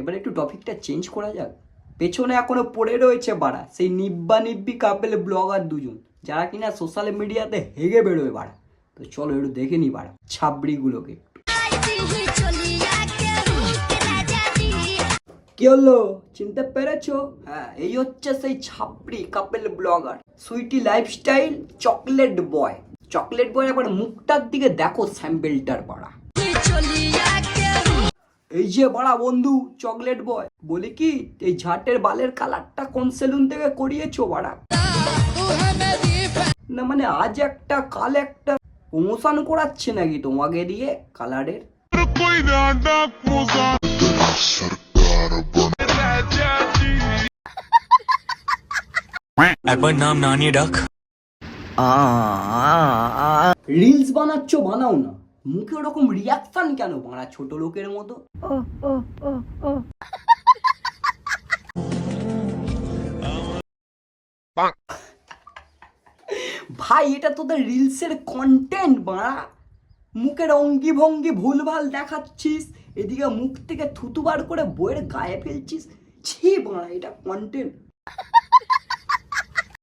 এবার একটু টপিকটা চেঞ্জ করা যাক। পেছনে এখনও পড়ে রয়েছে বাড়া, সেই নিব্বা নিব্বি কাপেল ব্লগার দুজন, যারা কিনা সোশ্যাল মিডিয়াতে হেগে বেরোয় বাড়া। তো চলো একটু দেখে নি বাড়া, ছাবড়িগুলোকে। কি হলো? চিনতে পেরেছ? হ্যাঁ এই হচ্ছে সেই ছাপড়ি couple blogger Sweety lifestyle chocolate boy chocolate boy একবার মুখটার দিকে দেখো স্যাম্পেলটার বাড়া। এই যে বড়া বন্ধু চকলেট বয় বলি কি এই ঝাটের বালের কালারটা কোন সেলুন থেকে করিয়েছো বাড়া? না মানে আজ একটা কাল একটা প্রমোশন করাচ্ছে নাকি তোমাকে দিয়ে কালারের একবার নাম না নিয়ে ডাক। রিলস বানাচ্ছ বানাও না। মুখে ওরকম রিয়াকশন কেন? বাড়া ছোট লোকের মতো। ভাই, এটা তোদের রিলসের কন্টেন্ট বাড়া। মুখের অঙ্গি ভঙ্গি ভুলভাল দেখাচ্ছিস, এদিকে মুখ থেকে থুতু বার করে বইয়ের গায়ে ফেলছিস। ছি, বাড়া, এটা কন্টেন্ট